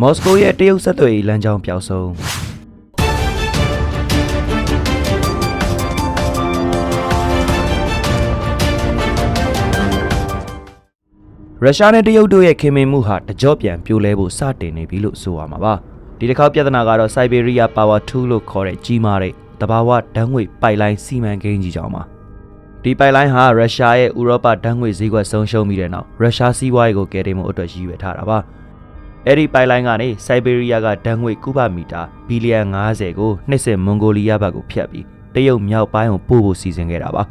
မော်စကိုရဲ့တရုတ်ဆက်သွယ်ရေးလမ်းကြောင်းပျောက်ဆုံးရုရှားနဲ့တရုတ်တို့ရဲ့ခင်မင်မှုဟာတကြော့ပြန်ပြိုလဲဖို့စတင်နေပြီလို့ဆိုရမှာပါဒီတစ်ခါပြဿနာကတော့စိုက်ဘေးရီးယားပါဝါ2လို့ခေါ်တဲ့ကြီးမားတဲ့တဘာဝဓာတ်ငွေပိုက်လိုင်းစီမံကိန်းကြီးကြောင်းပါဒီပိုက်လိုင်းဟာရုရှားရဲ့ဥရောပဓာတ်ငွေဈေးကွက်ဆုံးရှုံးပြီးတဲ့နောက်ရုရှားစီးပွားရေးကိုကယ်တင်မှုအတွက်ရည်ရွယ်ထားတာပါ အဲ့ဒီပိုက်လိုင်းကနေစိုက်ဘေးရီးယားကဓာတ်ငွေကုဗမီတာဘီလီယံ90ကိုနှစ်စဉ်မွန်ဂိုလီးယားဘက်ကိုဖျက်ပြီးတရုတ်မြောက်ပိုင်းကိုပို့ဖို့စီစဉ်ခဲ့တာပါ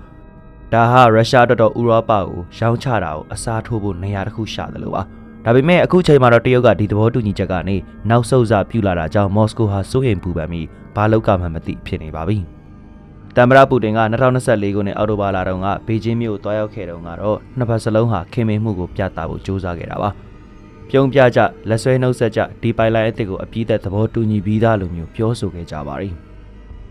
ဒါဟာရုရှားတော်တော်ဥရောပကိုရောင်းချတာကိုအစားထိုးဖို့နေရာတစ်ခုရှာတယ်လို့ပါဒါပေမဲ့အခုချိန်မှာတော့တရုတ်ကဒီသဘောတူညီချက်ကနေနောက်ဆုတ်စာပြုလာတာကြောင့်မော်စကိုဟာစိုးရိမ်ပူပန်ပြီးဘာလောက်ကမှမသိဖြစ်နေပါပြီတမ်မရာပူတင်က2024ခုနှစ်အောက်တိုဘာလတုန်းကဘေကျင်းမြို့ကိုတွားရောက်ခဲ့တုန်းကတော့နှစ်ဖက်စလုံးဟာခင်မင်မှုကိုပြသဖို့ကြိုးစားခဲ့တာပါ ပြုံးပြကြလက်ဆွဲနှုတ်ဆက်ကြဒီပိုင်လိုင်းအသစ်ကိုအပြည့်သက်သဘောတူညီပြီးသားလိုမျိုးပြောဆိုခဲ့ကြပါရီ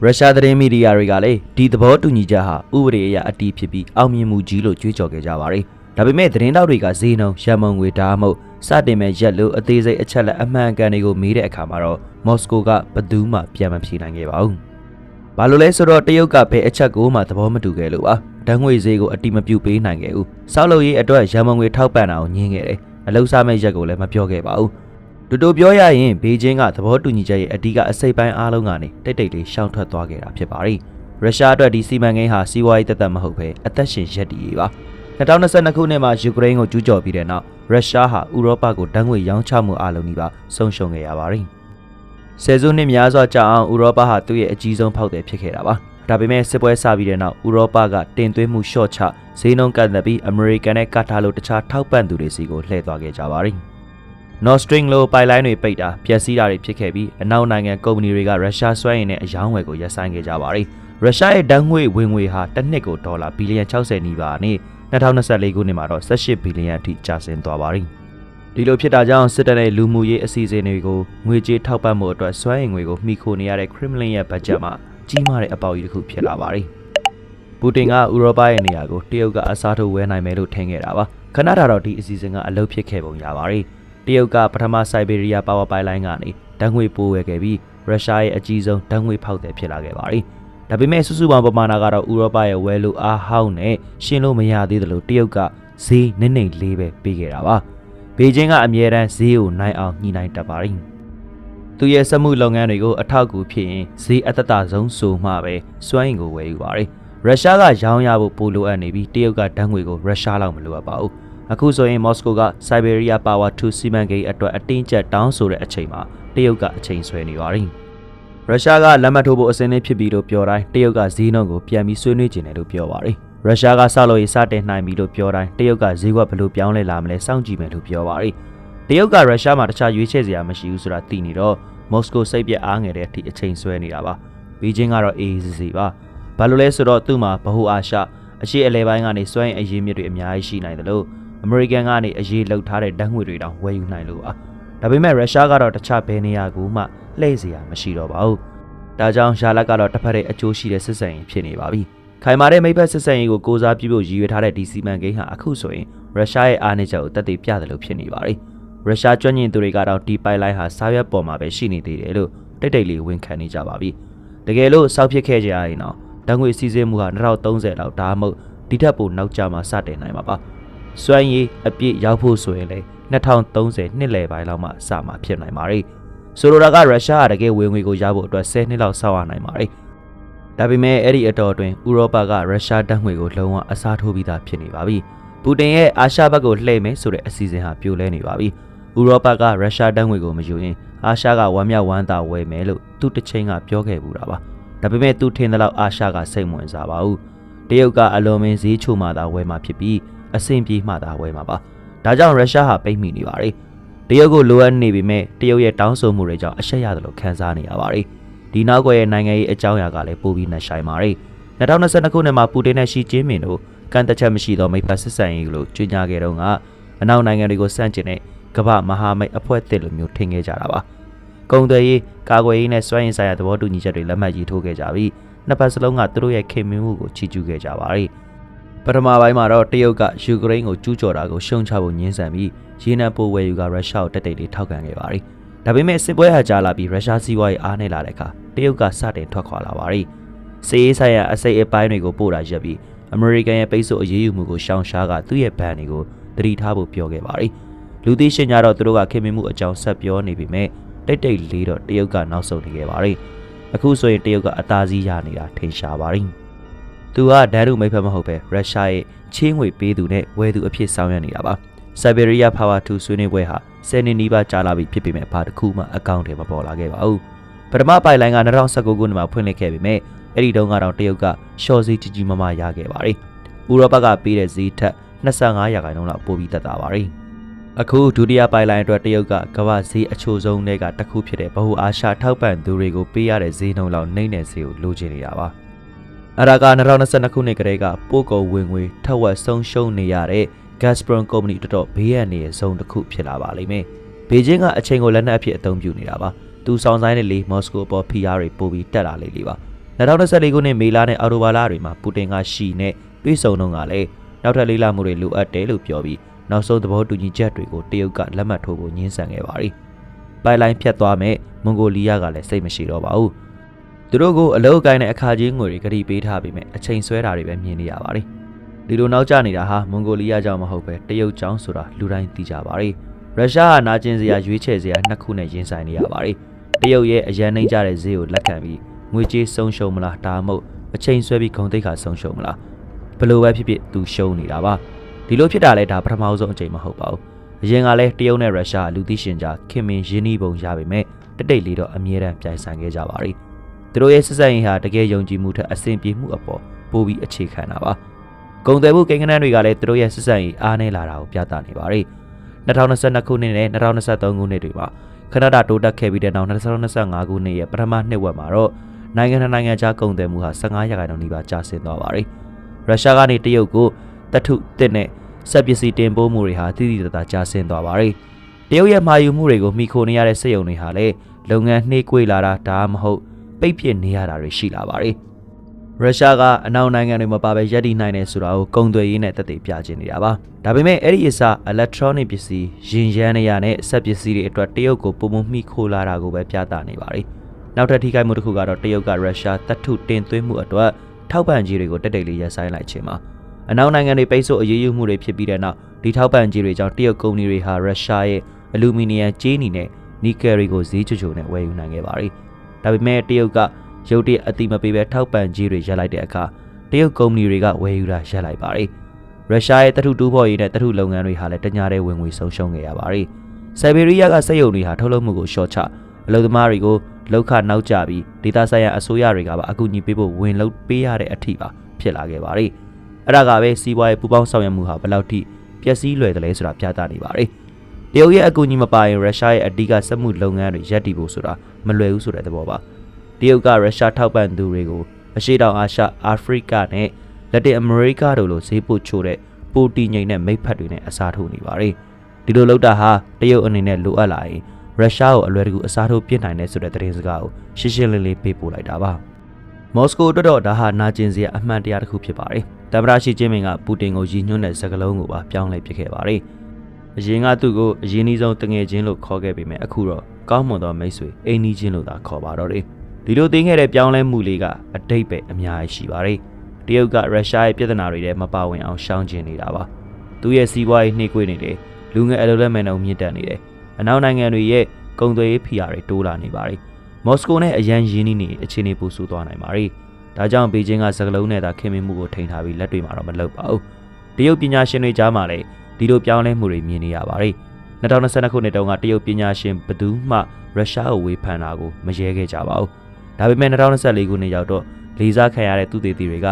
ရုရှားသတင်းမီဒီယာတွေကလည်းဒီသဘောတူညီချက်ဟာဥပဒေအရအတည်ဖြစ်ပြီးအောင်မြင်မှုကြီးလို့ကြွေးကြော်ခဲ့ကြပါရီဒါပေမဲ့သတင်းတောက်တွေကဈေးနှုန်းရန်မုံငွေဒါမှမဟုတ်စတင်မဲ့ရက်လို့အသေးစိတ်အချက်လက်အမှန်ကန်တွေကိုမေးတဲ့အခါမှာတော့မော်စကိုကဘယ်သူမှပြန်မဖြေနိုင်ခဲ့ပါဘူးဘာလို့လဲဆိုတော့တရုတ်ကဘယ်အချက်ကိုမှသဘောမတူခဲ့လို့ပါဓာတ်ငွေဈေးကိုအတိမပြုတ်ပေးနိုင်ခဲ့ဘူးစောက်လို့ရေးအတွက်ရန်မုံငွေထောက်ပံ့တာကိုညင်းခဲ့တယ် အလောက်စားမဲ့ရက်ကိုလည်းမပြောခဲ့ပါဘူးတူတူပြောရရင်ဘေကျင်းကသဘောတူညီချက်ရဲ့အဓိကအစိပ်ပိုင်းအားလုံးကနေတိတ်တိတ်လေးရှောင်ထွက်သွားခဲ့တာဖြစ်ပါရီရုရှားအတွက်ဒီစီမံကိန်းဟာစီးပွားရေးသက်သက်မဟုတ်ဘဲအသက်ရှင်ရက်တည်ရေးပါ2022ခုနှစ်မှာယူကရိန်းကိုကျူးကျော်ပြီးတဲ့နောက်ရုရှားဟာဥရောပကိုတန်းငွေရောင်းချမှုအလုံးကြီးပါဆုံးရှုံးခဲ့ရပါရီဆယ်စုနှစ်များစွာကြာအောင်ဥရောပဟာသူ့ရဲ့အကြီးဆုံးဖောက်သည်ဖြစ်ခဲ့တာပါဒါပေမဲ့စစ်ပွဲစပြီးတဲ့နောက်ဥရောပကတင်သွင်းမှုရှော့ချ ဈေးနှုန်းကန့်သက်ပြီးအမေရိကန်နဲ့ကတ်တာလိုတခြားထောက်ပံ့သူတွေစီကိုလှည့်သွားခဲ့ကြပါရီ Nord Stream လိုပိုက်လိုင်းတွေပိတ်တာပျက်စီးတာတွေဖြစ်ခဲ့ပြီးအနောက်နိုင်ငံကုမ္ပဏီတွေကရုရှားစွမ်းရည်နဲ့အယောင်းဝယ်ကိုရပ်ဆိုင်းခဲ့ကြပါရီရုရှားရဲ့ဓာတ်ငွေဝင်ငွေဟာတစ်နှစ်ကိုဒေါ်လာဘီလီယံ60နီးပါးနဲ့2024ခုနှစ်မှာတော့18ဘီလီယံအထိကျဆင်းသွားပါရီဒီလိုဖြစ်တာကြောင့်စစ်တပ်နဲ့လူမှုရေးအစီအစဉ်တွေကိုငွေကြေးထောက်ပံ့မှုအတွက်စွမ်းရည်ငွေကိုမှီခိုနေရတဲ့ Kremlin ရဲ့ဘတ်ဂျက်မှာကြီးမားတဲ့အပေါက်ကြီးတစ်ခုဖြစ်လာပါရီ ပူတင်ကဥရောပရဲ့နေရာကိုတရုတ်ကအစားထိုးဝဲနိုင်မယ်လို့ထင်ခဲ့တာပါခဏတာတော့ဒီအစီအစဉ်ကအလုပ်ဖြစ်ခဲ့ပုံရပါရီတရုတ်ကပထမစိုက်ဘေးရီးယားပါဝါပိုင်လိုင်းကနေဓာတ်ငွေပိုးဝယ်ခဲ့ပြီးရုရှားရဲ့အကြီးဆုံးဓာတ်ငွေဖောက်သည်ဖြစ်လာခဲ့ပါရီဒါပေမဲ့စုစုပေါင်းပမာဏကတော့ဥရောပရဲ့ဝယ်လို့အားဟောင်းနဲ့ရှင်းလို့မရသေးတယ်လို့တရုတ်ကဈေးနည်းနည်းလေးပဲပေးခဲ့တာပါဘေကျင်းကအမြဲတမ်းဈေးကိုနိုင်အောင်ညှိနှိုင်းတတ်ပါရီသူရဲ့စက်မှုလုပ်ငန်းတွေကိုအထောက်အကူဖြစ်ရင်ဈေးအသက်တာဆုံးဆိုမှပဲစွမ်းအင်ကိုဝယ်ယူပါရီ ရုရှားကရောင်းရဖို့ပိုလိုအပ်နေပြီးတရုတ်ကဓာတ်ငွေကိုရုရှားလောက်မလိုအပ်ပါဘူးအခုဆိုရင်မော်စကိုကစိုက်ဘေးရီးယားပါဝါ2စီမံကိန်းအတွက်အတင်းကျပ်တောင်းဆိုတဲ့အချိန်မှာတရုတ်ကအချိန်ဆွဲနေပါရီရုရှားကလက်မှတ်ထိုးဖို့အစင်းလေးဖြစ်ပြီးလို့ပြောတိုင်းတရုတ်ကဈေးနှုန်းကိုပြန်ပြီးဆွေးနွေးကျင်တယ်လို့ပြောပါရီရုရှားကဆောက်လို့ရေးစတင်နိုင်ပြီလို့ပြောတိုင်းတရုတ်ကဈေးကွက်ဘယ်လိုပြောင်းလဲလာမလဲစောင့်ကြည့်မယ်လို့ပြောပါရီတရုတ်ကရုရှားမှာတခြားရွေးချယ်စရာမရှိဘူးဆိုတာသိနေတော့မော်စကိုစိတ်ပြက်အားငယ်တဲ့အထိအချိန်ဆွဲနေတာပါဘီဂျင်းကတော့အေးစီစီပါ ဘာလို့လဲဆိုတော့သူ့မှာဗဟိုအာရှအရှေ့အလဲပိုင်းကနေစွမ်းအင်အရေးမြစ်တွေအများကြီးရှိနိုင်တယ်လို့အမေရိကန်ကနေအရေးလှုပ်ထားတဲ့ဓာတ်ငွေတွေတောင်ဝယ်ယူနိုင်လို့ပါဒါပေမဲ့ရုရှားကတော့တခြားဘယ်နေရာကူမှလှည့်စရာမရှိတော့ပါဘူးဒါကြောင့်ရှာလက်ကတော့တစ်ဖက်ရဲ့အကျိုးရှိတဲ့စစ်ဆင်ရေးဖြစ်နေပါပြီခိုင်မာတဲ့မိဘစစ်ဆင်ရေးကိုကိုစားပြုဖို့ရည်ရွယ်ထားတဲ့ဒီစီမံကိန်းဟာအခုဆိုရင်ရုရှားရဲ့အားနည်းချက်ကိုတက်တည်ပြတယ်လို့ဖြစ်နေပါပြီရုရှားကျွမ်းကျင်သူတွေကတော့ဒီပိုင်လိုင်းဟာစားရွက်ပေါ်မှာပဲရှိနေသေးတယ်လို့တိတ်တိတ်လေးဝန်ခံနေကြပါပြီတကယ်လို့စောက်ဖြစ်ခဲ့ကြရရင်တော့ ဓာတ်ငွေစီးဆင်းမှုဟာ2030လောက်ဒါမှမဟုတ်ဒီထက်ပိုနောက်ကျမှစတင်နိုင်မှာပါစွမ်းရည်အပြည့်ရောက်ဖို့ဆိုရင်လည်း2030နှစ်လယ်ပိုင်းလောက်မှစမှာဖြစ်နိုင်ပါ रे ဆိုလိုတာကရုရှားကတကယ်ဝင်ငွေကိုရဖို့အတွက်10နှစ်လောက်စောင့်ရနိုင်ပါ रे ဒါပေမဲ့အဲ့ဒီအတော်အတွင်းဥရောပကရုရှားဓာတ်ငွေကိုလုံးဝအစားထိုးပြီးသားဖြစ်နေပါပြီပူတင်ရဲ့အာရှဘက်ကိုလှည့်မယ်ဆိုတဲ့အစီအစဉ်ဟာပြိုလဲနေပါပြီဥရောပကရုရှားဓာတ်ငွေကိုမယူရင်အာရှကဝမ်းမြောက်ဝမ်းသာဝယ်မယ်လို့သူတစ်ချိန်ကပြောခဲ့ဘူးတာပါ ဒါပေမဲ့သူထင်သလောက်အာရှကစိတ်ဝင်စားပါဘူးတရုတ်ကအလွန်မင်းဈေးချိုမှသာဝယ်မှာဖြစ်ပြီးအဆင်ပြေမှသာဝယ်မှာပါဒါကြောင့်ရုရှားဟာပိတ်မိနေပါတယ်တရုတ်ကိုလိုအပ်နေပေမဲ့တရုတ်ရဲ့တောင်းဆိုမှုတွေကြောင့်အရှက်ရတယ်လို့ခံစားနေရပါတယ်ဒီနောက်ကွယ်ရဲ့နိုင်ငံရေးအကြောင်းအရာကလည်းပိုပြီးနှဆိုင်ပါတယ်2022ခုနှစ်မှာပူတင်နဲ့ရှီကျင်းပင်တို့ကန့်တချက်မရှိသောမိဖက်ဆက်ဆံရေးလို့ကြေညာခဲ့တော့ကအနောက်နိုင်ငံတွေကိုစန့်ကျင်တဲ့ကမ္ဘာမဟာမိတ်အဖွဲ့အသစ်လိုမျိုးထင်ခဲ့ကြတာပါ။ ကုန်သွယ်ရေးကာကွယ်ရေးနဲ့စွမ်းရည်ဆိုင်ရာသဘောတူညီချက်တွေလက်မှတ်ရေးထိုးခဲ့ကြပြီးနှစ်ဖက်စလုံးကသူတို့ရဲ့ခင်မင်းမှုကိုချီးကျူးခဲ့ကြပါ रे ပထမပိုင်းမှာတော့တရုတ်ကယူကရိန်းကိုကျူးကျော်တာကိုရှုံချဖို့ညှင်းဆန်ပြီးရေနံပိုဝယ်ယူကရုရှားကိုတက်တိတ်လေးထောက်ခံခဲ့ပါ रे ဒါပေမဲ့စစ်ပွဲဟာကြာလာပြီးရုရှားစီးပွားရေးအားနည်းလာတဲ့အခါတရုတ်ကစတင်ထွက်ခွာလာပါရီစီးရေးဆိုင်ရာအစိတ်အပိုင်းတွေကိုပို့တာရပ်ပြီးအမေရိကန်ရဲ့ပိတ်ဆို့အရေးယူမှုကိုရှောင်ရှားကသူ့ရဲ့ဘဏ်တွေကိုတတိထားဖို့ပြောခဲ့ပါရီလူသိရှင်ကြတော့သူတို့ကခင်မင်မှုအကြောင်းဆက်ပြောနေပေမဲ့ တိတ်တိတ်လေးတော့တရုတ်ကနောက်ဆုတ်နေခဲ့ပါရီအခုဆိုရင်တရုတ်ကအသားစီးရနေတာထင်ရှားပါရီသူကဒန်ဒုမိတ်ဖက်မဟုတ်ပဲရုရှားရဲ့ချင်းငွေပေးသူနဲ့ဝယ်သူအဖြစ်ဆောင်ရွက်နေတာပါဆိုဘီရီးယားပါဝါ2ဆွေးနွေးပွဲဟာ10နှစ်နီးပါးကြာလာပြီဖြစ်ပေမဲ့ဘာတစ်ခုမှအကောင့်တွေမပေါ်လာခဲ့ပါဘူးပထမပိုင်လိုင်းက2019ခုနှစ်မှာဖွင့်လှစ်ခဲ့ပေမဲ့အဲ့ဒီတုန်းကတော့တရုတ်ကရှော့ဈေးကြီးကြီးမားမားရခဲ့ပါတယ်ဥရောပကပေးတဲ့ဈေးထက်25ရာခိုင်နှုန်းလောက်ပိုပြီးသက်သာပါတယ် အခုဒုတိယပိုင်လိုင်းအတွက်တရုတ်ကကမ္ဘာဈေးအချို့ဆုံးတွေကတစ်ခုဖြစ်တဲ့ဗဟိုအာရှထောက်ပံ့သူတွေကိုပေးရတဲ့ဈေးနှုန်းလောက်နှိမ့်တဲ့ဈေးကိုလိုချင်နေတာပါအရာက2022ခုနှစ်ကတည်းကပို့ကုန်ဝင်ငွေထက်ဝက်ဆုံးရှုံးနေရတဲ့ Gazprom ကုမ္ပဏီတော်တော်ဘေးရန်နေရဲ့ဇုံတစ်ခုဖြစ်လာပါလိမ့်မယ်။ဘေကျင်းကအချိန်ကိုလက်နက်အဖြစ်အသုံးပြုနေတာပါ။သူဆောင်ဆိုင်တဲ့လေမော်စကိုအပေါ်ဖိအားတွေပိုပြီးတက်လာလေလေပါ။2024ခုနှစ်မေလနဲ့အော်တိုဘာလတွေမှာပူတင်ကရှီနဲ့တွေးဆုံတော့ကလည်းနောက်ထပ်လေးလာမှုတွေလိုအပ်တယ်လို့ပြောပြီး နောက်ဆုံးသဘောတူညီချက်တွေကိုတရုတ်ကလက်မှတ်ထိုးဖို့ညှင်းဆန်ခဲ့ပါရီ။ပိုင်လိုင်းဖြတ်သွားမဲ့မွန်ဂိုလီးယားကလည်းစိတ်မရှိတော့ပါဘူး။သူတို့ကိုအလောက်ကိုင်းတဲ့အခါချင်းငွေတွေဂရီပေးထားပြီးမြဲအချိန်ဆွဲတာတွေပဲမြင်နေရပါတယ်။ဒီလိုနောက်ကျနေတာဟာမွန်ဂိုလီးယားကြောင့်မဟုတ်ပဲတရုတ်ကြောင့်ဆိုတာလူတိုင်းသိကြပါရီရုရှားဟာနာကျင်စရာရွေးချယ်စရာနှစ်ခုနဲ့ရင်ဆိုင်နေရပါရီတရုတ်ရဲ့အရန်နှိမ့်ကြတဲ့ဈေးကိုလက်ခံပြီးငွေကြေးဆုံးရှုံးမလားဒါမှမဟုတ်အချိန်ဆွဲပြီးဂုံတိတ်ခါဆုံးရှုံးမလားဘလို့ပဲဖြစ်ဖြစ်သူရှုံးနေတာပါ ဒီလိုဖြစ်တာလဲဒါပထမဆုံးအချိန်မဟုတ်ပါဘူးအရင်ကလည်းတရုတ်နဲ့ရုရှားလူသိရှင်ကြားခင်မင်ရင်းနှီးပုံရပေမဲ့တတိတ်လေးတော့အမြဲတမ်းပြိုင်ဆိုင်ခဲ့ကြပါရီသူတို့ရဲ့ဆက်ဆက်ရင်ဟာတကယ်ယုံကြည်မှုထက်အဆင်ပြေမှုအပေါ်ပိုပြီးအခြေခံတာပါဂုံတယ်မှုကိန်းဂဏန်းတွေကလည်းသူတို့ရဲ့စစ်စံရေးအားနည်းလာတာကိုပြသနေပါရီ2022ခုနှစ်နဲ့2023ခုနှစ်တွေမှာခဏတာတိုးတက်ခဲ့ပြီးတဲ့နောက်2025ခုနှစ်ရဲ့ပထမနှစ်ဝက်မှာတော့နိုင်ငံနိုင်ငံခြားကုန်သွယ်မှုဟာ15ရာခိုင်နှုန်းနီးပါးကျဆင်းသွားပါရီရုရှားကနေတရုတ်ကိုတထုတစ်နဲ့ စက်ပစ္စည်းတင်ပို့မှုတွေဟာတိတိတသားကျဆင်းသွားပါရီတရုတ်ရဲ့မှာယူမှုတွေကိုမိခိုနေရတဲ့စက်ရုံတွေဟာလည်းလုပ်ငန်းနှေးကွေးလာတာဒါမှမဟုတ်ပိတ်ပစ်နေရတာတွေရှိလာပါရီ။ရုရှားကအနောက်နိုင်ငံတွေမှာပါပဲရပ်တည်နိုင်တယ်ဆိုတာကိုကုန်သွယ်ရေးနဲ့တက်တည်ပြခြင်းနေတာပါဒါပေမဲ့အဲ့ဒီအစား electronic ပစ္စည်းရင်ရမ်းနေရနဲ့စက်ပစ္စည်းတွေအတွက်တရုတ်ကိုပုံမှန်မိခိုးလာတာကိုပဲပြသနေပါတယ်နောက်ထပ်ထိခိုက်မှုတစ်ခုကတော့တရုတ်ကရုရှားတပ်ထုတင်သွင်းမှုအတွက်ထောက်ပံ့ကြေးတွေကိုတက်တိတ်လေးရပ်ဆိုင်းလိုက်ခြင်းပါ အနောက်နိုင်ငံတွေပိတ်ဆို့အရေးယူမှုတွေဖြစ်ပြီးတဲ့နောက်ဒီထောက်ပံ့ကြေးတွေကြောင့်တရုတ်ကုမ္ပဏီတွေဟာရုရှားရဲ့အလူမီနီယံကြေးနီနဲ့နီကယ်တွေကိုဈေးချိုချိုနဲ့ဝယ်ယူနိုင်ခဲ့ပါတယ်ဒါပေမဲ့တရုတ်ကရုတ်တရက်အတိမပေးပဲထောက်ပံ့ကြီးတွေရပ်လိုက်တဲ့အခါတရုတ်ကုမ္ပဏီတွေကဝယ်ယူတာရပ်လိုက်ပါတယ်။ရုရှားရဲ့တထုတူးဖော်ရေးနဲ့တထုလုပ်ငန်းတွေဟာလည်းတညာတဲ့ဝင်ငွေဆုံးရှုံးခဲ့ရပါတယ်။ဆိုဘီရီးယားကစက်ရုံတွေဟာထုတ်လုပ်မှုကိုရှော့ချအလုပ်သမားတွေကိုလောက်ခနောက်ကျပြီးဒေသဆိုင်ရာအစိုးရတွေကပါအကူအညီပေးဖို့ဝင်လုပ်ပေးရတဲ့အထိပါဖြစ်လာခဲ့ပါတယ်။ အဲ့ဒါကပဲစီးပွားရေးပူပေါင်းဆောင်ရွက်မှုဟာဘယ်လောက်ထိပျက်စီးလွယ်တယ်လဲဆိုတာပြသနေပါတယ်။တရုတ်ရဲ့အကူအညီမပါရင်ရုရှားရဲ့အဓိကစက်မှုလုပ်ငန်းတွေရပ်တည်ဖို့ဆိုတာမလွယ်ဘူးဆိုတဲ့သဘောပါ။တရုတ်ကရုရှားထောက်ပံ့သူတွေကိုအရှေ့တောင်အာရှအာဖရိကနဲ့လက်တင်အမေရိကတို့လိုဈေးပို့ချိုးတဲ့ပိုတီငိန်တဲ့မိတ်ဖက်တွေနဲ့အစားထိုးနေပါတယ်ဒီလိုလုပ်တာဟာတရုတ်အနေနဲ့လိုအပ်လာရင်ရုရှားကိုအလွယ်တကူအစားထိုးပြစ်နိုင်တဲ့ဆိုတဲ့သတင်းစကားကိုရှင်းရှင်းလင်းလင်းပေးပို့လိုက်တာပါမော်စကိုအတွက်တော့ဒါဟာနာကျင်စရာအမှန်တရားတစ်ခုဖြစ်ပါတယ် တမ္ပရာရှိချင်းမင်းကပူတင်ကိုရည်ညွှန်းတဲ့စကားလုံးကိုပါပြောင်းလဲပစ်ခဲ့ပါတယ်အရင်ကသူ့ကိုအရင်အဆုံးတငယ်ချင်းလို့ခေါ်ခဲ့ပေမဲ့အခုတော့ကောင်းမွန်သောမိတ်ဆွေအိမ်နီးချင်းလို့သာခေါ်ပါတော့တယ်ဒီလိုသိခဲ့တဲ့ပြောင်းလဲမှုလေးကအတိတ်ပဲအများကြီးရှိပါတယ်။တရုတ်ကရုရှားရဲ့ပြည်ထနာတွေထဲမပါဝင်အောင်ရှောင်ကျဉ်နေတာပါ။သူရဲ့စီးပွားရေးနှိမ့်ကွေးနေတယ်။လူငယ်အလုပ်လက်မဲ့နှုန်းမြင့်တက်နေတယ်။အနောက်နိုင်ငံတွေရဲ့ကုန်သွယ်ရေးဖိအားတွေတိုးလာနေပါတယ်။မော်စကိုနဲ့အရန်ရင်းနှီးနေအခြေအနေပူဆူသွားနိုင်ပါတယ်။ ဒါကြောင့်ဘေကျင်းကစကလုံးနဲ့သာခင်မင်မှုကိုထိန်းထားပြီးလက်တွေမှာတော့မလုပ်ပါဘူး။တရုတ်ပညာရှင်တွေကြားမှာလည်းဒီလိုပြောင်းလဲမှုတွေမြင်နေရပါတယ်။2022ခုနှစ်တုန်းကတရုတ်ပညာရှင်ဘသူမှရုရှားကိုဝေဖန်တာကိုမရဲခဲ့ကြပါဘူးဒါပေမဲ့2024ခုနှစ်ရောက်တော့လေးစားခံရတဲ့သူသေးသေးတွေက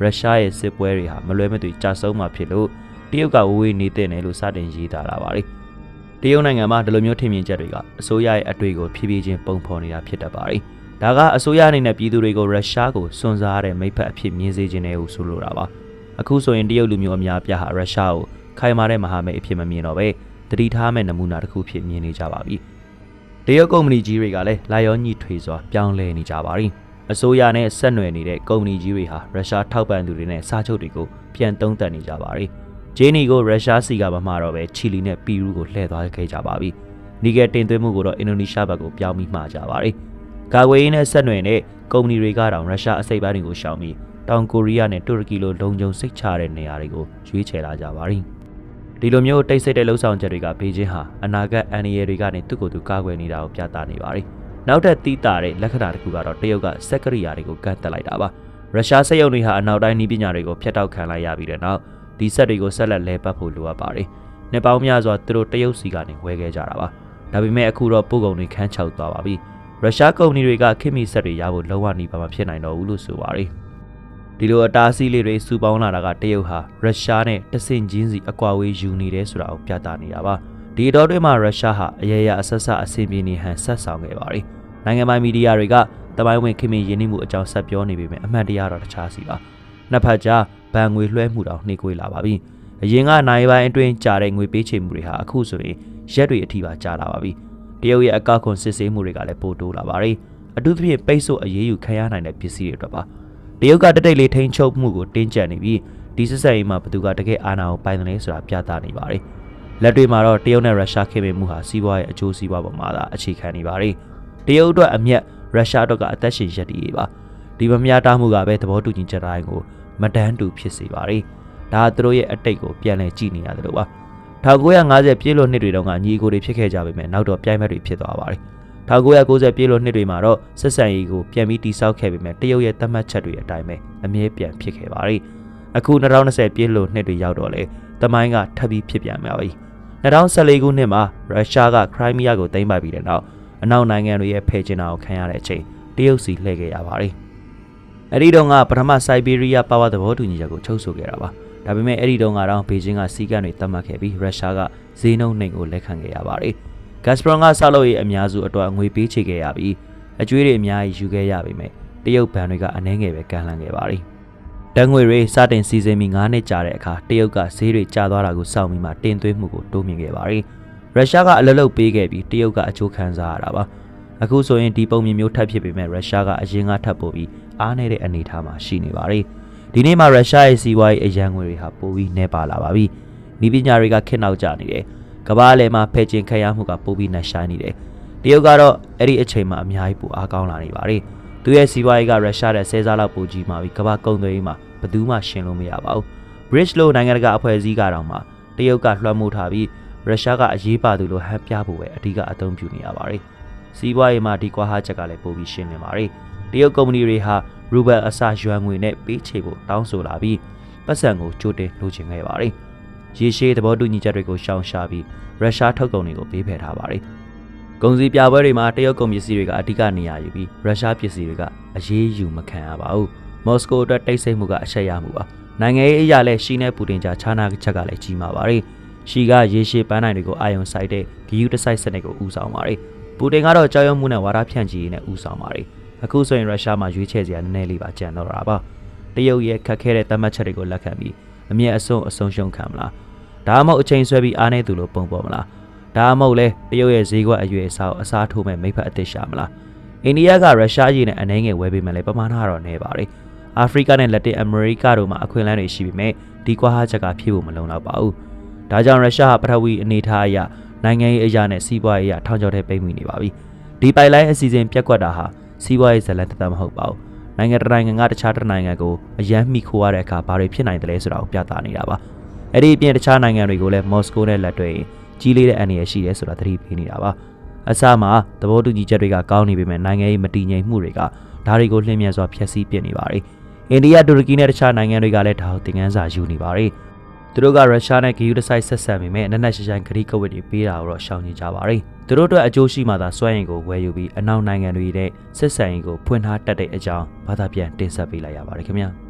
ရုရှားရဲ့စစ်ပွဲတွေဟာမလွဲမသွေကြာဆုံးမှာဖြစ်လို့တရုတ်ကဝေးဝေးနေတဲ့နယ်လို့စတင်ရေးသားလာပါတယ်။တရုတ်နိုင်ငံမှာဒီလိုမျိုးထင်မြင်ချက်တွေကအစိုးရရဲ့အတွေ့ကိုဖြည်းဖြည်းချင်းပုံဖော်နေတာဖြစ်တတ်ပါတယ်။ ဒါကအစိုးရအနေနဲ့ပြည်သူတွေကိုရုရှားကိုစွန့်စားရတဲ့မိဖက်အဖြစ်မြင်စေခြင်းနဲ့ဟုဆိုလိုတာပါ။အခုဆိုရင်တရုတ်လူမျိုးအများပြားဟာရုရှားကိုခိုင်မာတဲ့မဟာမိတ်အဖြစ်မမြင်တော့ပဲတတိထားမဲ့နမူနာတစ်ခုဖြစ်မြင်နေကြပါပြီ။တရုတ်ကုမ္ပဏီကြီးတွေကလည်းလာရောညှိထွေစွာပြောင်းလဲနေကြပါပြီ။အစိုးရနဲ့ဆက်နွယ်နေတဲ့ကုမ္ပဏီကြီးတွေဟာရုရှားထောက်ပံ့သူတွေနဲ့စားချုပ်တွေကိုပြန်သုံးသပ်နေကြပါပြီ။ဂျေနီကိုရုရှားစီကမမှာတော့ပဲချီလီနဲ့ပီရူးကိုလှည့်သွားခဲ့ကြပါပြီ။နီကယ်တင်သွင်းမှုကိုတော့အင်ဒိုနီးရှားဘက်ကိုပြောင်းပြီးမှာကြပါတယ်။ ကာကွယ်ရေးနဲ့ဆက်နွယ်တဲ့ကုမ္ပဏီတွေကတော့ရုရှားအစိပ်ပိုင်းတွေကိုရှောင်ပြီးတောင်ကိုရီးယားနဲ့တူရကီလိုလုံခြုံစိတ်ချတဲ့နေရာတွေကိုရွေးချယ်လာကြပါတယ်။ဒီလိုမျိုးတိတ်ဆိတ်တဲ့လှုပ်ဆောင်ချက်တွေကဘေကျင်းဟာအနာဂတ်အန်ရီယယ်တွေကနေသူ့ကိုယ်သူကာကွယ်နေတာကိုပြသနေပါတယ်။နောက်ထပ်တီးတာတဲ့လက္ခဏာတစ်ခုကတော့တရုတ်ကစက်ကရိယာတွေကိုကန့်တက်လိုက်တာပါ။ရုရှားစက်ရုံတွေဟာအနောက်တိုင်းနီးပညာတွေကိုဖျက်တောက်ခံလိုက်ရပြီးတဲ့နောက်ဒီစက်တွေကိုဆက်လက်လဲပတ်ဖို့လိုအပ်ပါတယ်။နှစ်ပေါင်းများစွာသူတို့တရုတ်စီကနေဝယ်ခဲ့ကြတာပါ။ဒါပေမဲ့အခုတော့ပို့ကုန်တွေခန်းချောက်သွားပါပြီ။ ရုရှားကုမ္ပဏီတွေကခင်မီစက်တွေရဖို့လုံးဝနှီးပါမဖြစ်နိုင်တော့ဘူးလို့ဆိုပါတယ်။ဒီလိုအတားအဆီးလေးတွေစုပေါင်းလာတာကတရုတ်ဟာရုရှားနဲ့တဆင့်ချင်းစီအကွာဝေးယူနေတယ်ဆိုတာကိုပြသနေတာပါ။ဒီတော့တွင်မှာရုရှားဟာအရရအဆက်ဆက်အဆင်ပြေနေဟန်ဆက်ဆောင်ခဲ့ပါတယ်။နိုင်ငံပိုင်မီဒီယာတွေကတမိုင်းဝင်ခင်မင်ရင်းနှီးမှုအကြောင်းဆက်ပြောနေပေမဲ့အမှန်တရားတော့တခြားစီပါ။နှစ်ဖက်ကြားဗန်ငွေလွှဲမှုတောင်နှိကွေးလာပါပြီ။အရင်ကနိုင်ပိုင်းအတွင်းကြာတဲ့ငွေပေးချေမှုတွေဟာအခုဆိုရင်ရက်တွေအထိပါကြာလာပါပြီ။ တရုတ်ရဲ့အကောက်ခွန်စစ်ဆေးမှုတွေကလည်းပိုတိုးလာပါတယ်။အထူးသဖြင့်ပိတ်ဆို့အရေးယူခံရနိုင်တဲ့ပစ္စည်းတွေအတွက်ပါ။တရုတ်ကတတိတ်လေးထိန်းချုပ်မှုကိုတင်းကျပ်နေပြီးဒီစစ်ဆက်ရေးမှာဘသူကတကယ်အာဏာကိုပိုင်တယ်လဲဆိုတာပြသနေပါတယ်။လက်တွေမှာတော့တရုတ်နဲ့ရုရှားခင်မင်မှုဟာစီးပွားရေးအကျိုးစီးပွားပေါ်မှာသာအခြေခံနေပါတယ်။တရုတ်အတွက်အမျက်ရုရှားအတွက်ကအသက်ရှင်ရက်တည်ရေးပါ။ဒီမမျှတမှုကပဲသဘောတူညီချက်တိုင်းကိုမတန်းတူဖြစ်စေပါတယ်။ဒါကသူတို့ရဲ့အတိတ်ကိုပြန်လည်ကြည့်နေရတယ်လို့ပါ။ 1950ပြည့်လို့နှစ်တွေတုန်းကညီကိုတွေဖြစ်ခဲ့ကြပေမဲ့နောက်တော့ပြိုင်ဘက်တွေဖြစ်သွားပါတယ်။1990ပြည့်လို့နှစ်တွေမှာတော့ဆက်ဆံရေးကိုပြန်ပြီးတိစောက်ခဲ့ပေမဲ့တရုတ်ရဲ့သတ်မှတ်ချက်တွေအတိုင်းပဲအမြဲပြန်ဖြစ်ခဲ့ပါတယ်။အခု2020ပြည့်လို့နှစ်တွေရောက်တော့လေတမိုင်းကထပ်ပြီးဖြစ်ပြန်ပါပြီ။2014ခုနှစ်မှာရုရှားကခရိုင်းမီးယားကိုသိမ်းပိုက်ပြီးတဲ့နောက်အနောက်နိုင်ငံတွေရဲ့ဖယ်ကျင်တာကိုခံရတဲ့အချိန်တရုတ်စီလှည့်ခဲ့ရပါတယ်။အဲဒီတုန်းကပထမစိုက်ဘေးရီးယားပါဝါသဘောတူညီချက်ကိုချုပ်ဆိုခဲ့တာပါ။ ဒါပေမဲ့အဲ့ဒီတုန်းကတော့ဘေကျင်းကစီကံတွေသတ်မှတ်ခဲ့ပြီးရုရှားကဈေးနှုန်းနှိမ်ကိုလက်ခံခဲ့ရပါတယ်။ Gazprom ကဆောက်လုပ်ရေးအများစုအတွက်ငွေပေးချေခဲ့ရပြီးအကျွေးတွေအများကြီးယူခဲ့ရပေမဲ့တရုတ်ဘဏ်တွေကအနှဲငယ်ပဲကန်လှန်ခဲ့ပါတယ်။တန်ငွေတွေစတင်စီစဉ်ပြီး9နှစ်ကြာတဲ့အခါတရုတ်ကဈေးတွေကျသွားတာကိုစောင့်ပြီးမှတင်သွင်းမှုကိုတိုးမြင့်ခဲ့ပါတယ်။ရုရှားကအလလုတ်ပေးခဲ့ပြီးတရုတ်ကအကျိုးခံစားရတာပါ။အခုဆိုရင်ဒီပုံမြင်မျိုးထပ်ဖြစ်ပေမဲ့ရုရှားကအရင်ကထပ်ပို့ပြီးအားနေတဲ့အနေအထားမှာရှိနေပါတယ်။ ဒီနေ့မှာရုရှားရဲ့စီးပွားရေးအရန်ငွေတွေဟာပိုပြီးနှဲပါလာပါပြီ။ဤပညာတွေကခက်နောက်ကျနေတယ်။ကမ္ဘာအလယ်မှာဖယ်ကျင်ခံရမှုကပိုပြီးနှက်ရှိုင်းနေတယ်။တရုတ်ကတော့အဲ့ဒီအချိန်မှာအများကြီးပိုအားကောင်းလာနေပါတယ်။သူရဲ့စီးပွားရေးကရုရှားတဲ့ဆဲစားလောက်ပိုကြီးမှပြီးကမ္ဘာကုန်သွယ်ရေးမှာဘယ်သူမှရှင်လို့မရပါဘူး။ Bridge လို့နိုင်ငံတကာအဖွဲ့အစည်းကတော့မှတရုတ်ကလွှမ်းမိုးထားပြီးရုရှားကအရေးပါသူလို့ဟန်ပြဖို့ပဲအဓိကအသုံးပြုနေရပါတယ်။စီးပွားရေးမှာဒီကွာဟာချက်ကလည်းပိုပြီးရှင်းနေပါတယ်။ တရုတ်ကုမ္ပဏီတွေဟာရူဘယ်အစာရွမ်ငွေနဲ့ပေးချေဖို့တောင်းဆိုလာပြီးပတ်စံကိုကြိုတင်လိုချင်ခဲ့ပါတယ်။ရေရှည်သဘောတူညီချက်တွေကိုရှောင်ရှားပြီးရုရှားထုတ်ကုန်တွေကိုပေးဖယ်ထားပါတယ်။ကုန်စည်ပြပွဲတွေမှာတရုတ်ကုန်ပစ္စည်းတွေကအဓိကနေရာယူပြီးရုရှားပစ္စည်းတွေကအရေးယူမခံရပါဘူး။မော်စကိုအတွက်တိတ်ဆိတ်မှုကအချက်ရမှုပါ။နိုင်ငံရေးအရာလဲရှီနဲ့ပူတင်ကြားခြားနာချက်ကလည်းကြီးမာပါတယ်။ရှီကရေရှည်ပန်းနိုင်တွေကိုအာယုံဆိုင်တဲ့ဂီယူတစိုက်စနစ်ကိုဦးဆောင်ပါတယ်။ပူတင်ကတော့ကြောက်ရွံ့မှုနဲ့ဝါဒဖြန့်ချီရေးနဲ့ဦးဆောင်ပါတယ်။ အခုဆိုရင်ရုရှားမှာရွေးချယ်စရာနည်းနည်းလေးပါကြံတော့တာပါ။တရုတ်ရဲ့ခက်ခဲတဲ့တတ်မှတ်ချက်တွေကိုလက်ခံပြီးအမြင့်အစွန်းအဆုံးရှုံးခံမလား။ဒါမှမဟုတ်အချိန်ဆွဲပြီးအားနေသူလို့ပုံပေါ်မလား။ဒါမှမဟုတ်လဲတရုတ်ရဲ့ဈေးကွက်အရွယ်အစားအစားထိုးမဲ့မိဖက်အသစ်ရှာမလား။အိန္ဒိယကရုရှားရည်နဲ့အနှဲငယ်ဝယ်ပေးမယ်လေပမာဏတော့နည်းပါတယ်။အာဖရိကနဲ့လက်တင်အမေရိကတို့မှာအခွင့်အလမ်းတွေရှိပေမဲ့ဒီကွာဟာချက်ကဖြည့်ဖို့မလုံလောက်ပါဘူး။ဒါကြောင့်ရုရှားဟာပထဝီအနေထားအရနိုင်ငံရေးအရာနဲ့စီးပွားရေးအရထောင်ချောက်တဲ့ပိတ်မိနေပါပြီ။ဒီပိုက်လိုင်းအစီအစဉ်ပြက်ကွက်တာဟာ စီးပွားရေးဇလန်တသက်မဟုတ်ပါဘူး။နိုင်ငံတစ်နိုင်ငံကတခြားတစ်နိုင်ငံကိုအယမ်းမိခိုးရတဲ့အခါဘာတွေဖြစ်နိုင်တယ်လဲဆိုတာကိုပြသနေတာပါ။အဲ့ဒီအပြင်တခြားနိုင်ငံတွေကိုလည်းမော်စကိုနဲ့လက်တွေ့ကြီးလေးတဲ့အန္တရာယ်ရှိတယ်ဆိုတာသတိပေးနေတာပါ။အစမှာသဘောတူညီချက်တွေကကောင်းနေပေမဲ့နိုင်ငံရေးမတည်ငြိမ်မှုတွေကဒါတွေကိုလျှင်မြန်စွာဖျက်ဆီးပစ်နေပါတယ်။အိန္ဒိယတူရကီနဲ့တခြားနိုင်ငံတွေကလည်းဒါကိုသင်ခန်းစာယူနေပါတယ်။ သူတို့ကရုရှားနဲ့ဂီယူဒဆိုင်ဆက်ဆံပေမဲ့နက်နက်ရှိရှိုင်းဂရိကဝတ်တွေပေးတာကိုတော့ရှောင်နေကြပါတယ်။သူတို့အတွက်အကျိုးရှိမှသာစွမ်းရည်ကိုဝယ်ယူပြီးအနောက်နိုင်ငံတွေနဲ့ဆက်ဆံရေးကိုဖွင့်ထားတတ်တဲ့အကြောင်းဘာသာပြန်တင်ဆက်ပေးလိုက်ရပါတယ်ခင်ဗျာ။